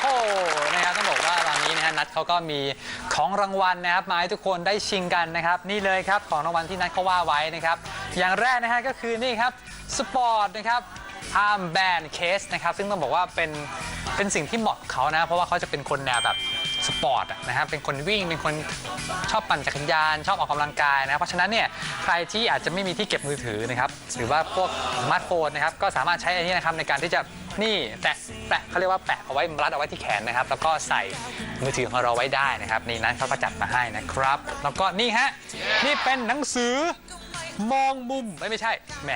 โหนะครับต้องบอกว่าตอนนี้นะฮะนัดเขาก็มีของรางวัลนะครับมาให้ทุกคนได้ชิงกันนะครับ นี่เลยครับของรางวัลที่นัดเขาว่าไว้นะครับ อย่างแรกนะฮะก็คือนี่ครับสปอร์ตนะครับอาร์มแบนเคสนะครับ ซึ่งต้องบอกว่าเป็นเป็นสิ่งที่เหมาะกับเขานะ เพราะว่าเขาจะเป็นคนแนวแบบสปอร์ตอะนะครับ เป็นคนวิ่ง เป็นคนชอบปั่นจักรยาน ชอบออกกำลังกายนะ เพราะฉะนั้นเนี่ย ใครที่อาจจะไม่มีที่เก็บมือถือนะครับ หรือว่าพวกสมาร์ทโฟนนะครับ ก็สามารถใช้อันนี้นะครับในการที่จะ นี่แตะแปะเขาเรียกว่าแปะเอาไว้รัดเอาไว้ที่แขนนะครับ แล้วก็ใส่มือถือของเราไว้ได้นะครับนี่นั้นเขาก็จัดมาให้นะครับ แล้วก็นี่ฮะนี่เป็นหนังสือมองมุมไม่ไม่ใช่แหม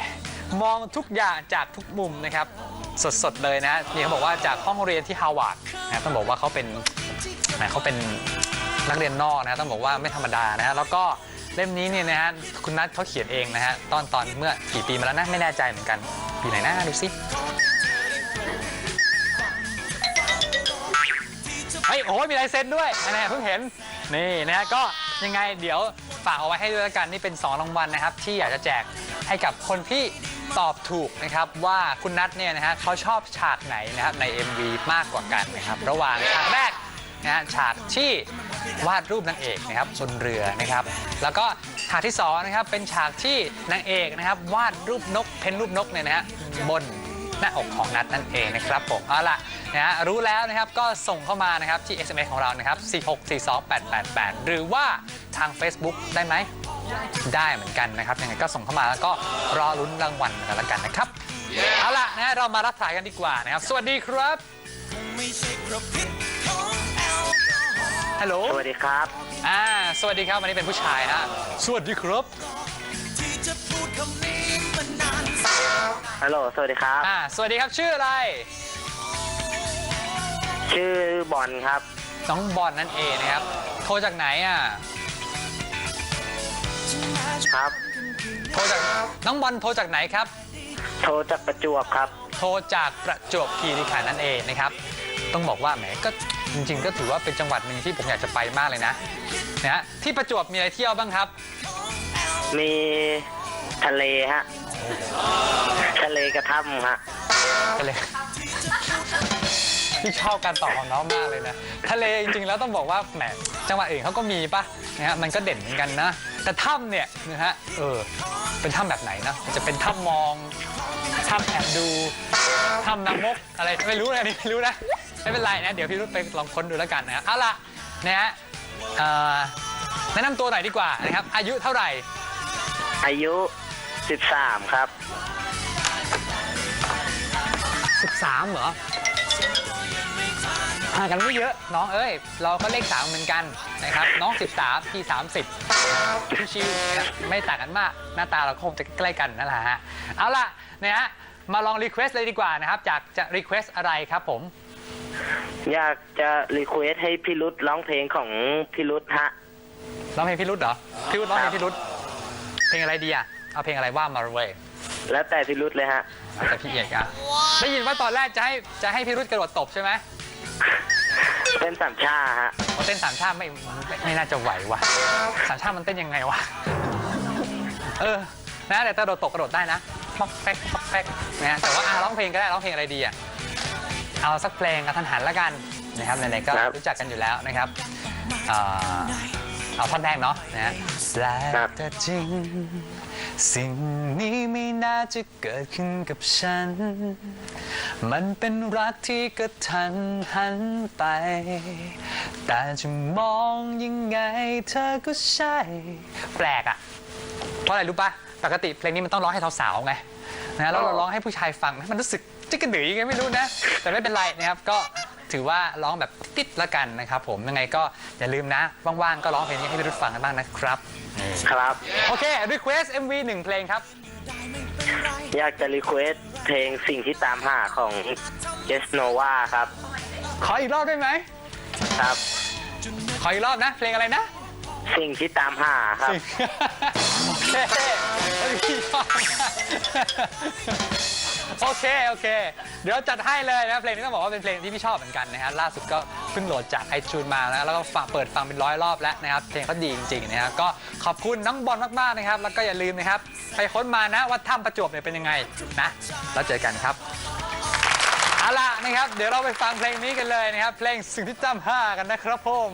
มองทุกอย่างจากทุกมุมนะครับ สดๆเลยนะนี่เขาบอกว่าจากห้องเรียนที่ฮาวาดนะต้องบอกว่าเขาเป็นแหมเขาเป็นนักเรียนนอกนะต้องบอกว่าไม่ธรรมดานะฮะแล้วก็เล่มนี้เนี่ยนะฮะคุณนัทเขาเขียนเองนะฮะตอนตอนเมื่อกี่ปีมาแล้วนะไม่แน่ใจเหมือนกันปีไหนนะดูสิ เฮ้ยโอ้ยมีลายเซ็นด้วยนะฮะเพิ่งเห็นนี่นะฮะก็ยังไงเดี๋ยวฝากเอาไว้ให้ด้วยแล้วกันนี่เป็น 2 รางวัลนะครับ ที่อยากจะแจกให้กับคนที่ตอบถูกนะครับว่าคุณนัทเนี่ยนะฮะเขาชอบฉากไหนนะครับใน MV มากกว่ากันนะครับระหว่างฉากแรกนะฮะฉากที่วาดรูปนางเอกนะครับบนเรือนะครับ แล้วก็ฉากที่สองนะครับเป็นฉากที่นางเอกนะครับวาดรูปนกเพ้นรูปนกเนี่ยนะฮะบน หน้าอกของนัดนั่นเองนะครับผมเอาล่ะนะฮะรู้แล้วนะครับก็ส่งเข้ามานะครับที่ SMS ของเรานะครับ 4642888 หรือว่าทาง Facebook ได้ไหม ได้เหมือนกันนะครับยังไงก็ส่งเข้ามาแล้วก็รอลุ้นรางวัลกันแล้วกันนะครับเอาล่ะนะฮะเรามารับสายกันดีกว่านะครับ สวัสดีครับฮัลโหลสวัสดีครับ อ่า สวัสดีครับวันนี้เป็นผู้ชายนะ สวัสดีครับ ฮัลโหล สวัสดีครับ อ่าสวัสดีครับชื่ออะไร ชื่อบอลครับ น้องบอลนั่นเองนะครับ โทรจากไหนอะ ครับ โทรจาก น้องบอลโทรจากไหนครับ โทรจากประจวบครับ โทรจากประจวบคีรีขันธ์นั่นเองนะครับ ต้องบอกว่าแหมก็จริง ๆ ก็ถือว่าเป็นจังหวัดหนึ่งที่ผมอยากจะไปมากเลยนะนะฮะที่ประจวบมีอะไรเที่ยวบ้างครับ มี ทะเลฮะ ทะเลกระท่ำฮะ ทะเลที่ชอบการตอบของน้องมากเลยนะ ทะเลจริงๆแล้วต้องบอกว่าแหมจังหวัดอื่นเขาก็มีปะนะฮะมันก็เด่นเหมือนกันนะ แต่ถ้ำเนี่ยนะฮะเออเป็นถ้ำแบบไหนนะจะเป็นถ้ำมองถ้ำแอบดูถ้ำนางมกอะไรไม่รู้เลยอันนี้ไม่รู้นะไม่เป็นไรนะเดี๋ยวพี่รุ่ไปลองค้นดูแล้วกันนะเอาละนะฮะแนะนำตัวหน่อยดีกว่านะครับอายุเท่าไหร่ อายุ 13 ครับ 13 เหรอห่างกันไม่เยอะน้องเอ้ย เราก็เลขสามเหมือนกันนะครับ น้อง 13 พี่ 30 ชิวๆนะไม่ต่างกันมาก หน้าตาเราก็คงจะใกล้ๆกันนั่นแหละฮะ เอาล่ะนะฮะมาลองรีเควสเลยดีกว่านะครับอยากจะรีเควสอะไรครับผม อยากจะรีเควสให้พี่รุธร้องเพลงของพี่รุธฮะ ร้องเพลงพี่รุธเหรอ พี่รุธร้องเพลงพี่รุธ เพลงอะไรดีอะเอาเพลงอะไรว่ามาเลยแล้วแต่พี่รุธเลยฮะเอาแต่พี่เอกอะได้ยินว่าตอนแรกจะให้จะให้พี่รุธกระโดดตบใช่ไหมเป็นสามชาฮะโอ้เต้นสามชาติไม่ไม่ไม่น่าจะไหวว่ะสามชาติมันเต้นยังไงวะเออนะแต่กระโดดตกกระโดดได้นะป๊อกแป๊กป๊อกแป๊กนะฮะแต่ว่าอะร้องเพลงก็ได้ร้องเพลงอะไรดีอะเอาสักเพลงกระทันหันละกันนะครับไหนๆก็ครับรู้จักกันอยู่แล้วนะครับ เอ่อเอาท่อนแรกเนาะนะฮะแปลกครับแต่จริง สิ่งนี้ไม่น่าจะเกิดขึ้นกับฉัน มันเป็นรักที่กระทันหันไป แต่จะมองยังไงเธอก็ใช่ แปลกอะเพราะอะไรรู้ปะปกติเพลงนี้มันต้องร้องให้สาวๆไงนะแล้วเราร้องให้ผู้ชายฟังมันรู้สึกจิกกระดือยังไงไม่รู้นะ แต่ไม่เป็นไรนะครับก็ ถือว่าร้องแบบติดๆละกันนะครับผมยังไงก็อย่าลืมนะ ว่างๆ ก็ร้องเพลงนี้ให้พี่รุ่ฟังกันบ้างนะครับนี่ครับ โอเค request MV หนึ่งเพลงครับ อยากจะรีเควสเพลงสิ่งที่ตามหาของเจสโนวาครับ ขออีกรอบได้ไหม ครับ ขออีกรอบนะ เพลงอะไรนะ สิ่งที่ตามหาครับ โอเค โอเค โอเค เดี๋ยวจัดให้เลยนะเพลงนี้ต้องบอกว่าเป็นเพลงที่พี่ชอบเหมือนกันนะฮะล่าสุดก็เพิ่งโหลดจากไอจูนมาแล้วแล้วก็ฟังเปิดฟังเป็นร้อยรอบแล้วนะครับเพลงเขาดีจริงๆนะครับก็ขอบคุณน้องบอลมากๆนะครับ แล้วก็อย่าลืมนะครับ ไปค้นมานะว่าถ้ำประจวบเนี่ยเป็นยังไงนะแล้วเจอกันครับเอาล่ะนะครับ เดี๋ยวเราไปฟังเพลงนี้กันเลยนะครับ เพลงสิ่งที่จำห้ากันนะครับผม